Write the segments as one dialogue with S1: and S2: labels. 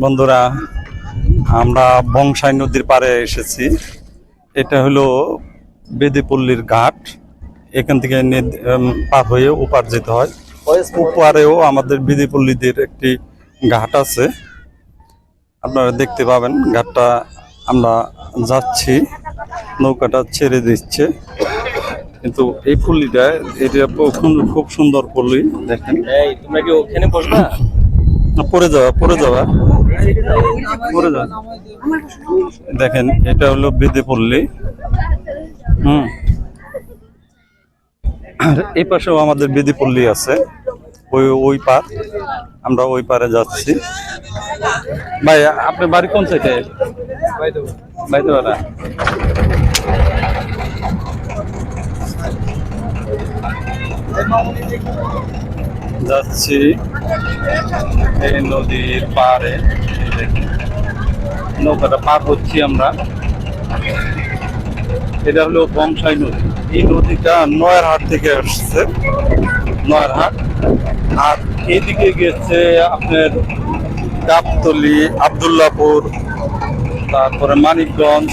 S1: বন্ধুরা আমরা বংশাই নদীর পাড়ে এসেছি। এটা হলো বেদিপল্লীর ঘাট। এখান থেকে পার হয়ে ওপার যেতে হয়। ওপারেও আমাদের বেদিপল্লীদের একটি ঘাট আছে। আপনারা দেখতে পাবেন ঘাটটা। আমরা যাচ্ছি নৌকাটা ছেড়ে দিচ্ছে। কিন্তু এই পল্লীটা এটা খুব- খুব সুন্দর পল্লী দেখেন।
S2: তোমরা কি ওখানে
S1: পড়ে যাওয়া পড়ে যাওয়া। দেখেন, এটা হলো বেদেপল্লী হুম। আর এই পাশেও আমাদের বেদিপল্লী আছে। ওই ওই পার আমরা ওই পারে যাচ্ছি। ভাই, আপনার বাড়ি কোন সাইডে? বাইদেওয়ারা যাচ্ছি এই নদীর পাড়ে নৌকাটা পার হচ্ছি আমরা। এটা হলো বংশাই নদী। এই নদীটা নয়ারহাট থেকে আসছে, নয়ারহাট। আর এদিকে গেছে আপনার গাবতলি, আবদুল্লাপুর, তারপরে মানিকগঞ্জ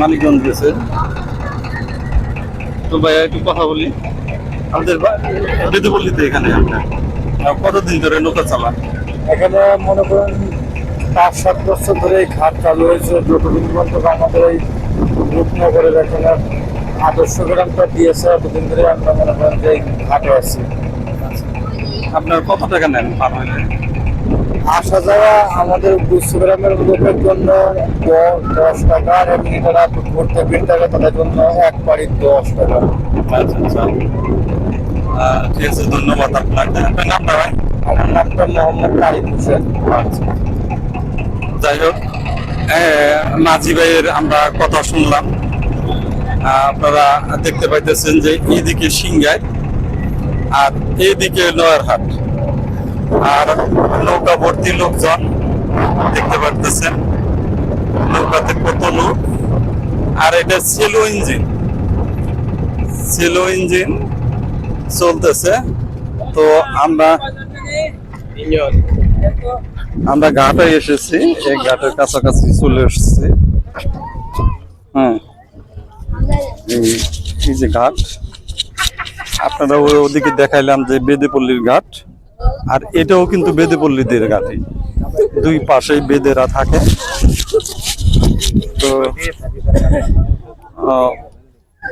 S1: মানিকগঞ্জ গেছে। তো ভাই একটু কথা বলি। আমাদের এখানে আপনার কতদিন ধরে নৌকা চালান
S3: এখানে মনে করেন পাঁচ সাত বছর ধরে এই ঘাট চালু হয়েছে। যতদিন পর্যন্ত আমাদের এই রূপনগরের এখানে আদর্শ গ্রামটা দিয়েছে এতদিন ধরে আমরা মনে করেন যে এই ঘাটে আছি।
S1: আপনার কত টাকা নেন পার হইলে?
S3: আসা যাওয়া আমাদের গ্রামের লোকের জন্য দশ টাকা আর এমনি ঘুরতে ফিরতে হবে তাদের জন্য এক বাড়ির দশ টাকা।
S1: আচ্ছা ঠিক আছে ধন্যবাদ আপনাকে। আপনার নামটা ভাই?
S3: আমার নামটা মোহাম্মদ তারিক হোসেন।
S1: আচ্ছা। যাই হোক মাঝি ভাইয়ের আমরা কথা শুনলাম। আপনারা দেখতে পাইতেছেন যে এইদিকে সিংগাই আর এইদিকে নয়ারহাট আর নৌকা ভর্তি লোকজন দেখতে পারতেছেন। নৌকাতে কত লোক। আর এটা সেলো ইঞ্জিন। সেলো ইঞ্জিন চলতেছে। তো আমরা আমরা ঘাটে এসেছি এই ঘাটের কাছাকাছি চলে এসেছি। হ্যাঁ এই যে ঘাট আপনারা ওই ওদিকে দেখাইলাম যে বেদেপল্লীর ঘাট আর এটাও কিন্তু বেদেপল্লীদের ঘাটই। দুই পাশেই বেদেরা থাকে। তো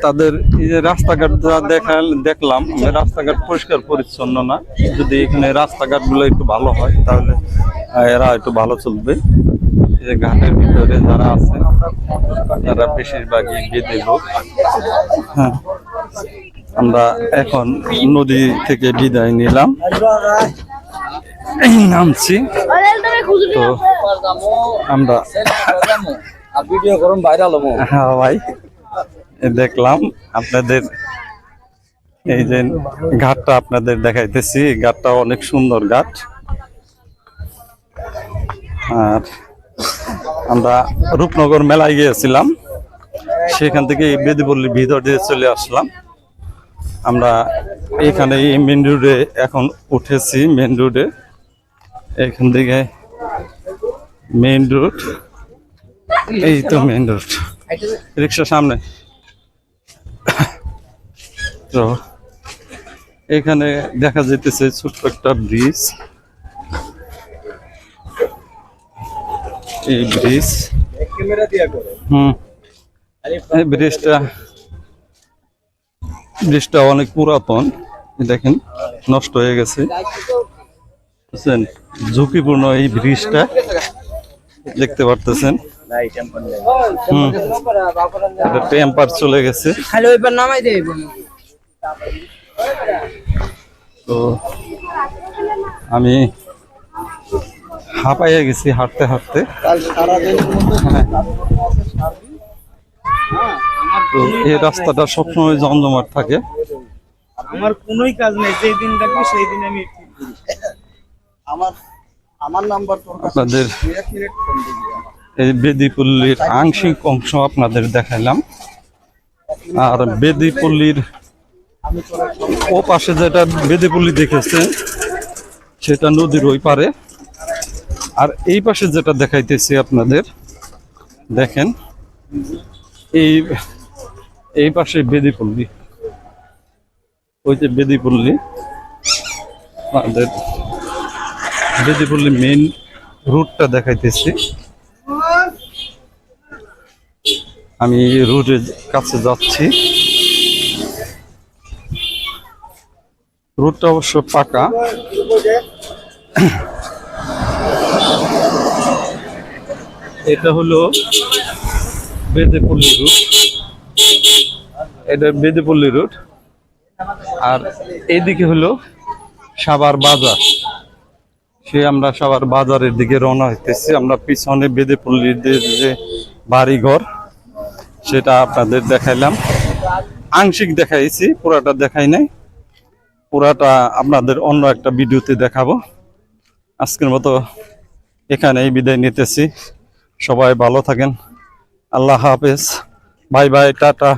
S1: তাদের এই যে রাস্তাঘাট যা দেখাল দেখলাম রাস্তাঘাট পরিষ্কার পরিচ্ছন্ন না। যদি এখানে রাস্তাঘাটগুলো একটু ভালো হয় তাহলে এরা একটু ভালো চলবে। এই যে ঘাটের ভিতরে যারা আছে তারা বেশিরভাগই বেদে লোক হ্যাঁ। আমরা এখন নদী থেকে বিদায় নিলাম। নামছি। তো আমরা
S2: ভিডিও করুন ভাইরাল
S1: হ্যাঁ ভাই। দেখলাম আপনাদের এই যে ঘাটটা আপনাদের দেখাইতেছি ঘাটটা অনেক সুন্দর ঘাট। আর আমরা রূপনগর মেলায় গিয়েছিলাম, সেখান থেকে বেদিপল্লির ভিতর দিয়ে চলে আসলাম। আমরা এখানে এই মেন রোডে এখন উঠেছি মেন রোডে এখান থেকে মেন রোড এই তো মেন রোড রিক্সা সামনে। তো এখানে দেখা যেতেছে ছোট্ট একটা ব্রিজ। এই ব্রিজ। হুম। এই ব্রিজটা ব্রিজটা অনেক পুরাতন দেখেন, নষ্ট হয়ে গেছে। বুঝছেন? ঝুঁকিপূর্ণ এই ব্রিজটা। দেখতে পারতেছেন? টেম্পার চলে গেছে।
S4: খালি ওইবার নামাই দেব
S1: তো আমি হাঁপাইয়ে গেছি হাঁটতে হাঁটতে।
S3: মধ্যে
S1: তো এই রাস্তাটা সবসময় জমজমাট থাকে।
S4: আমার কোনোই কাজ নেই যেই দিন ডাকবে সেই দিন আমি
S3: আমার আমার নাম্বার
S1: আপনাদের। এই বেদিপল্লীর আংশিক অংশ আপনাদের দেখাইলাম। আর বেদিপল্লীর ও পাশে যেটা বেদিপল্লী দেখেছেন সেটা নদীর ওই পারে। আর এই পাশে যেটা দেখাইতেছি আপনাদের, দেখেন, এই এই পাশে বেদিপল্লী। ওই যে বেদিপল্লী, আমাদের বেদিপল্লী মেইন রুটটা দেখাইতেছি। আমি রুটের কাছে যাচ্ছি। রুটটা অবশ্য পাকা। এটা হলো বেদেপল্লী রুট। এটা বেদেপল্লী রুট। আর এইদিকে হলো সাবার বাজার। সে আমরা সাবার বাজারের দিকে রওনা হইতেছি। আমরা পিছনে বেদেপল্লীর যে- বাড়িঘর, সেটা আপনাদের দেখাইলাম। আংশিক দেখাইছি, পুরাটা দেখাই নাই। পুরাটা আপনাদের অন্য একটা ভিডিওতে দেখাবো। আজকের মতো এখানেই বিদায় নিতেছি। সবাই ভালো থাকেন। আল্লাহ হাফেজ। Bye bye, tata.